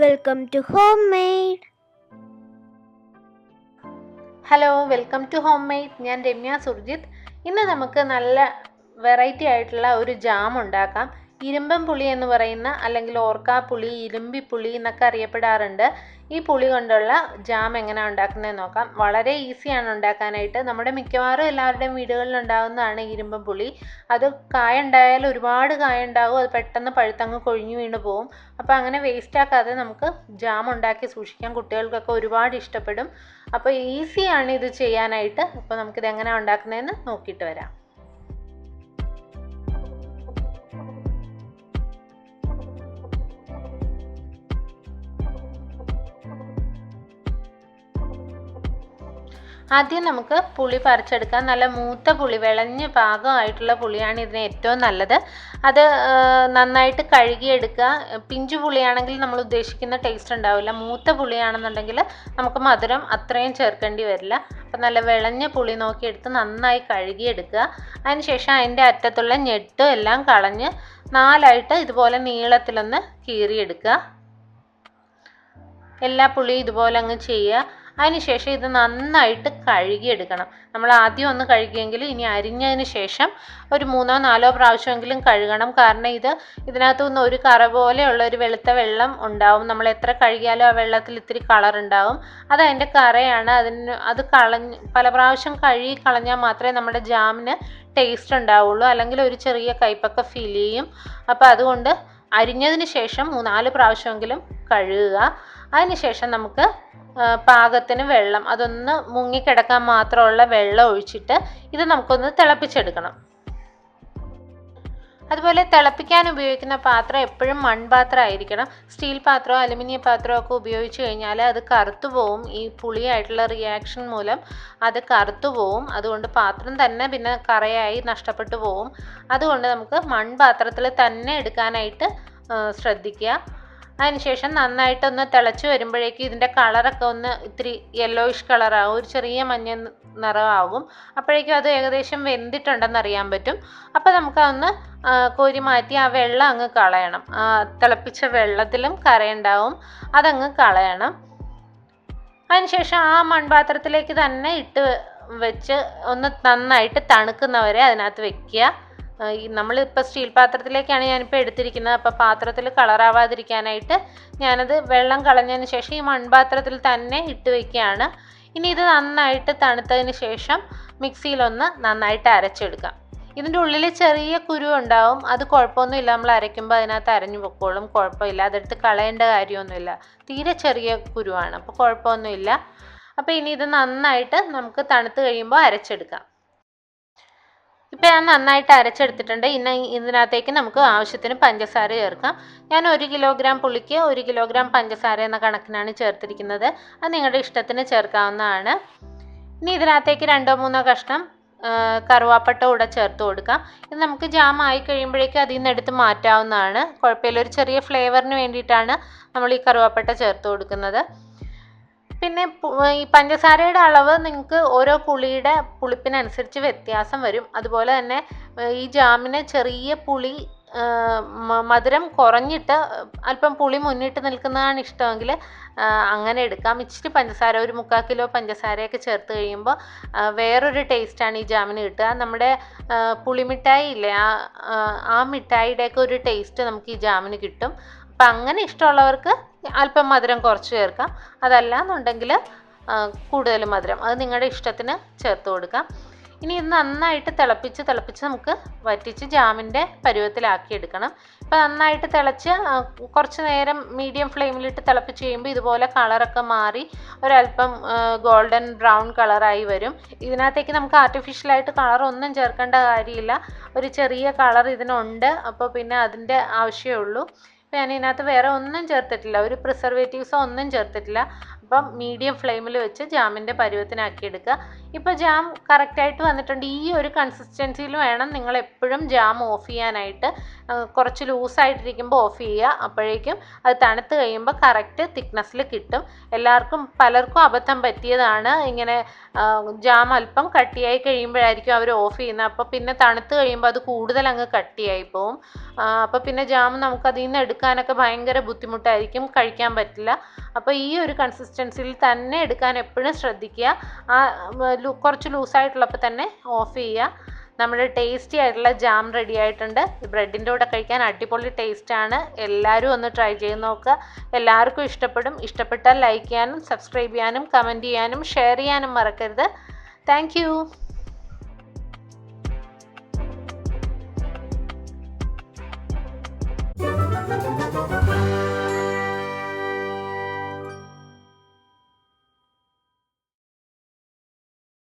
Welcome home made hello welcome to home made ഞാൻ രമ്യ സുർജിത്ത്. ഇന്ന് നമുക്ക് നല്ല വെറൈറ്റി ആയിട്ടുള്ള ഒരു ജാം ഉണ്ടാക്കാം. ഇരുമ്പൻ പുളി എന്ന് പറയുന്ന അല്ലെങ്കിൽ ഓർക്കാ പുളി ഓർക്കാപ്പുളി ഇരുമ്പിപ്പുളി എന്നൊക്കെ അറിയപ്പെടാറുണ്ട്. ഈ പുളി കൊണ്ടുള്ള ജാം എങ്ങനെ ഉണ്ടാക്കുന്നതെന്ന് നോക്കാം. വളരെ ഈസിയാണ് ഉണ്ടാക്കാനായിട്ട്. നമ്മുടെ മിക്കവാറും എല്ലാവരുടെയും വീടുകളിൽ ഉണ്ടാകുന്നതാണ് ഇരുമ്പൻ പുളി. അത് കായ ഉണ്ടായാൽ ഒരുപാട് കായ ഉണ്ടാകും അത് പെട്ടെന്ന് പഴുത്തങ്ങ് കൊഴിഞ്ഞു വീണ് പോകും അപ്പോൾ അങ്ങനെ വേസ്റ്റ് ആക്കാതെ നമുക്ക് ജാം ഉണ്ടാക്കി സൂക്ഷിക്കാം. കുട്ടികൾക്കൊക്കെ ഒരുപാട് ഇഷ്ടപ്പെടും. അപ്പോൾ ഈസിയാണ് ഇത് ചെയ്യാനായിട്ട്. അപ്പോൾ നമുക്കിത് എങ്ങനെ ഉണ്ടാക്കുന്നതെന്ന് നോക്കിയിട്ട് വരാം. ആദ്യം നമുക്ക് പുളി പറിച്ചെടുക്കാം. നല്ല മൂത്ത പുളി വിളഞ്ഞ പാകമായിട്ടുള്ള പുളിയാണ് ഇതിന് ഏറ്റവും നല്ലത്. അത് നന്നായിട്ട് കഴുകിയെടുക്കുക. പിഞ്ചു പുളിയാണെങ്കിൽ നമ്മൾ ഉദ്ദേശിക്കുന്ന ടേസ്റ്റ് ഉണ്ടാവില്ല. മൂത്ത പുളിയാണെന്നുണ്ടെങ്കിൽ നമുക്ക് മധുരം അത്രയും ചേർക്കേണ്ടി വരില്ല. അപ്പം നല്ല വിളഞ്ഞ പുളി നോക്കിയെടുത്ത് നന്നായി കഴുകിയെടുക്കുക. അതിനുശേഷം അതിന്റെ അറ്റത്തുള്ള ഞെട്ടും എല്ലാം കളഞ്ഞ് നാലായിട്ട് ഇതുപോലെ നീളത്തിലൊന്ന് കീറിയെടുക്കുക. എല്ലാ പുളിയും ഇതുപോലെ അങ്ങ് ചെയ്യുക. അതിനുശേഷം ഇത് നന്നായിട്ട് കഴുകിയെടുക്കണം. നമ്മൾ ആദ്യം ഒന്ന് കഴുകിയെങ്കിൽ ഇനി അരിഞ്ഞതിന് ശേഷം ഒരു മൂന്നോ നാലോ പ്രാവശ്യമെങ്കിലും കഴുകണം. കാരണം ഇത് ഇതിനകത്തു നിന്ന് ഒരു കറ പോലെയുള്ള ഒരു വെളുത്ത വെള്ളം ഉണ്ടാവും. നമ്മൾ എത്ര കഴുകിയാലും ആ വെള്ളത്തിൽ ഇത്തിരി കളർ ഉണ്ടാവും. അത് അതിന്റെ കറയാണ്. അതിന് അത് കളഞ്ഞ് പല പ്രാവശ്യം കഴുകി കളഞ്ഞാൽ മാത്രമേ നമ്മുടെ ജാമിന് ടേസ്റ്റ് ഉണ്ടാവുള്ളൂ. അല്ലെങ്കിൽ ഒരു ചെറിയ കയ്പൊക്കെ ഫീൽ ചെയ്യും. അപ്പോൾ അതുകൊണ്ട് അരിഞ്ഞതിന് ശേഷം മൂന്നാൽ പ്രാവശ്യമെങ്കിലും കഴുകുക. അതിനുശേഷം നമുക്ക് പാകത്തിന് വെള്ളം അതൊന്ന് മുങ്ങിക്കിടക്കാൻ മാത്രമുള്ള വെള്ളം ഒഴിച്ചിട്ട് ഇത് നമുക്കൊന്ന് തിളപ്പിച്ചെടുക്കണം. അതുപോലെ തിളപ്പിക്കാൻ ഉപയോഗിക്കുന്ന പാത്രം എപ്പോഴും മൺപാത്രം ആയിരിക്കണം. സ്റ്റീൽ പാത്രമോ അലുമിനിയം പാത്രമോ ഒക്കെ ഉപയോഗിച്ച് കഴിഞ്ഞാൽ അത് കറുത്തു പോവും. ഈ പുളിയായിട്ടുള്ള റിയാക്ഷൻ മൂലം അത് കറുത്തു പോവും. അതുകൊണ്ട് പാത്രം തന്നെ പിന്നെ കറയായി നഷ്ടപ്പെട്ടു പോവും. അതുകൊണ്ട് നമുക്ക് മൺപാത്രത്തിൽ തന്നെ എടുക്കാനായിട്ട് ശ്രദ്ധിക്കുക. അതിനുശേഷം നന്നായിട്ടൊന്ന് തിളച്ച് വരുമ്പോഴേക്കും ഇതിന്റെ കളറൊക്കെ ഒന്ന് ഇത്തിരി യെല്ലോയിഷ് കളറാകും ഒരു ചെറിയ മഞ്ഞ നിറമാകും അപ്പോഴേക്കും അത് ഏകദേശം വെന്തിട്ടുണ്ടെന്ന് അറിയാൻ പറ്റും. അപ്പോൾ നമുക്കതൊന്ന് കോരി മാറ്റി ആ വെള്ളം അങ്ങ് കളയണം. തിളപ്പിച്ച വെള്ളത്തിലും കറയുണ്ടാവും അതങ്ങ് കളയണം. അതിനുശേഷം ആ മൺപാത്രത്തിലേക്ക് തന്നെ ഇട്ട് വെച്ച് ഒന്ന് നന്നായിട്ട് തണുക്കുന്നവരെ അതിനകത്ത് വെക്കുക. നമ്മളിപ്പോൾ സ്റ്റീൽ പാത്രത്തിലേക്കാണ് ഞാനിപ്പോൾ എടുത്തിരിക്കുന്നത്. അപ്പോൾ പാത്രത്തിൽ കളറാവാതിരിക്കാനായിട്ട് ഞാനത് വെള്ളം കളഞ്ഞതിന് ശേഷം ഈ മൺപാത്രത്തിൽ തന്നെ ഇട്ട് വയ്ക്കുകയാണ് ഇനി ഇത് നന്നായിട്ട് തണുത്തതിന് ശേഷം മിക്സിയിലൊന്ന് നന്നായിട്ട് അരച്ചെടുക്കാം. ഇതിന്റെ ഉള്ളിൽ ചെറിയ കുരു ഉണ്ടാവും. അത് കുഴപ്പമൊന്നുമില്ല. നമ്മൾ അരയ്ക്കുമ്പോൾ അതിനകത്ത് അരഞ്ഞു പൊക്കോളും. കുഴപ്പമില്ല. അതെടുത്ത് കളയേണ്ട കാര്യമൊന്നുമില്ല. തീരെ ചെറിയ കുരുവാണ്. അപ്പോൾ കുഴപ്പമൊന്നുമില്ല. അപ്പോൾ ഇനി ഇത് നന്നായിട്ട് നമുക്ക് തണുത്ത് കഴിയുമ്പോൾ അരച്ചെടുക്കാം. ഇപ്പം ഞാൻ നന്നായിട്ട് അരച്ചെടുത്തിട്ടുണ്ട്. ഇന്ന് ഇതിനകത്തേക്ക് നമുക്ക് ആവശ്യത്തിന് പഞ്ചസാര ചേർക്കാം. ഞാൻ ഒരു കിലോഗ്രാം പുളിക്ക് ഒരു കിലോഗ്രാം പഞ്ചസാര എന്ന കണക്കിനാണ് ചേർത്തിരിക്കുന്നത്. അത് നിങ്ങളുടെ ഇഷ്ടത്തിന് ചേർക്കാവുന്നതാണ്. ഇനി ഇതിനകത്തേക്ക് രണ്ടോ മൂന്നോ കഷ്ണം കറുവാപ്പട്ട കൂടെ ചേർത്ത് കൊടുക്കാം. ഇത് നമുക്ക് ജാം ആയി കഴിയുമ്പോഴേക്കും അതിൽ നിന്ന് എടുത്ത് മാറ്റാവുന്നതാണ്. കുഴപ്പമില്ല. ഒരു ചെറിയ ഫ്ലേവറിന് വേണ്ടിയിട്ടാണ് നമ്മൾ ഈ കറുവാപ്പട്ട ചേർത്ത് കൊടുക്കുന്നത്. പിന്നെ ഈ പഞ്ചസാരയുടെ അളവ് നിങ്ങൾക്ക് ഓരോ പുളിയുടെ പുളിപ്പിനനുസരിച്ച് വ്യത്യാസം വരും. അതുപോലെ തന്നെ ഈ ജാമിന് ചെറിയ പുളി മധുരം കുറഞ്ഞിട്ട് അല്പം പുളി മുന്നിട്ട് നിൽക്കുന്നതാണ് ഇഷ്ടമെങ്കിൽ അങ്ങനെ എടുക്കാം. ഇച്ചിരി പഞ്ചസാര ഒരു മുക്കാൽ കിലോ പഞ്ചസാരയൊക്കെ ചേർത്ത് കഴിയുമ്പോൾ വേറൊരു ടേസ്റ്റാണ് ഈ ജാമിന് കിട്ടുക. നമ്മുടെ പുളിമിഠായി ഇല്ലേ ആ ആ- മിഠായിയുടെയൊക്കെ ഒരു ടേസ്റ്റ് നമുക്ക് ഈ ജാമിന് കിട്ടും. അപ്പം അങ്ങനെ ഇഷ്ടമുള്ളവർക്ക് അല്പം മധുരം കുറച്ച് ചേർക്കാം. അതല്ല എന്നുണ്ടെങ്കിൽ കൂടുതൽ മധുരം. അത് നിങ്ങളുടെ ഇഷ്ടത്തിന് ചേർത്ത് കൊടുക്കാം. ഇനി ഇത് നന്നായിട്ട് തിളപ്പിച്ച് തിളപ്പിച്ച് നമുക്ക് വറ്റിച്ച് ജാമിന്റെ പരുവത്തിലാക്കി എടുക്കണം. ഇപ്പം നന്നായിട്ട് തിളച്ച് കുറച്ച് നേരം മീഡിയം ഫ്ലെയിമിലിട്ട് തിളപ്പിച്ച് കഴിയുമ്പോൾ ഇതുപോലെ കളറൊക്കെ മാറി ഒരല്പം ഗോൾഡൻ ബ്രൗൺ കളറായി വരും. ഇതിനകത്തേക്ക് നമുക്ക് ആർട്ടിഫിഷ്യലായിട്ട് കളർ ഒന്നും ചേർക്കേണ്ട കാര്യമില്ല. ഒരു ചെറിയ കളർ ഇതിനുണ്ട്. അപ്പോൾ പിന്നെ അതിന്റെ ആവശ്യമേ ഉള്ളൂ ഇപ്പം ഞാൻ വേറെ ഒന്നും ചേർത്തിട്ടില്ല. ഒരു പ്രിസർവേറ്റീവ്സോ ഒന്നും ചേർത്തിട്ടില്ല. അപ്പം മീഡിയം ഫ്ലെയിമിൽ വെച്ച് ജാമിന്റെ പരുവത്തിനാക്കി എടുക്കുക ഇപ്പോൾ ജാം കറക്റ്റായിട്ട് വന്നിട്ടുണ്ട്. ഈ ഒരു കൺസിസ്റ്റൻസിയിൽ വേണം നിങ്ങൾ എപ്പോഴും ജാം ഓഫ് ചെയ്യാനായിട്ട്. കുറച്ച് ലൂസായിട്ടിരിക്കുമ്പോൾ ഓഫ് ചെയ്യുക. അപ്പോഴേക്കും അത് തണുത്ത് കഴിയുമ്പോൾ കറക്റ്റ് തിക്നെസ്സിൽ കിട്ടും. എല്ലാവർക്കും പലർക്കും അബദ്ധം പറ്റിയതാണ്. ഇങ്ങനെ ജാം അല്പം കട്ടിയായി കഴിയുമ്പോഴായിരിക്കും അവർ ഓഫ് ചെയ്യുന്നത്. അപ്പോൾ പിന്നെ തണുത്ത് കഴിയുമ്പോൾ അത് കൂടുതൽ അങ്ങ് കട്ടിയായി പോവും. അപ്പോൾ പിന്നെ ജാം നമുക്ക് അതിൽ നിന്ന് എടുക്കാനൊക്കെ ഭയങ്കര ബുദ്ധിമുട്ടായിരിക്കും. കഴിക്കാൻ പറ്റില്ല. അപ്പോൾ ഈ ഒരു കൺസിസ്റ്റൻസിയിൽ തന്നെ എടുക്കാൻ എപ്പോഴും ശ്രദ്ധിക്കുക. ആ കുറച്ച് ലൂസായിട്ടുള്ളപ്പോൾ തന്നെ ഓഫ് ചെയ്യുക നമ്മുടെ ടേസ്റ്റി ആയിട്ടുള്ള ജാം റെഡി ആയിട്ടുണ്ട്. ബ്രെഡിന്റെ കൂടെ കഴിക്കാൻ അടിപൊളി ടേസ്റ്റാണ് എല്ലാവരും ഒന്ന് ട്രൈ ചെയ്ത് നോക്കുക. എല്ലാവർക്കും ഇഷ്ടപ്പെടും. ഇഷ്ടപ്പെട്ടാൽ ലൈക്ക് ചെയ്യാനും സബ്സ്ക്രൈബ് ചെയ്യാനും കമന്റ് ചെയ്യാനും ഷെയർ ചെയ്യാനും മറക്കരുത്. താങ്ക്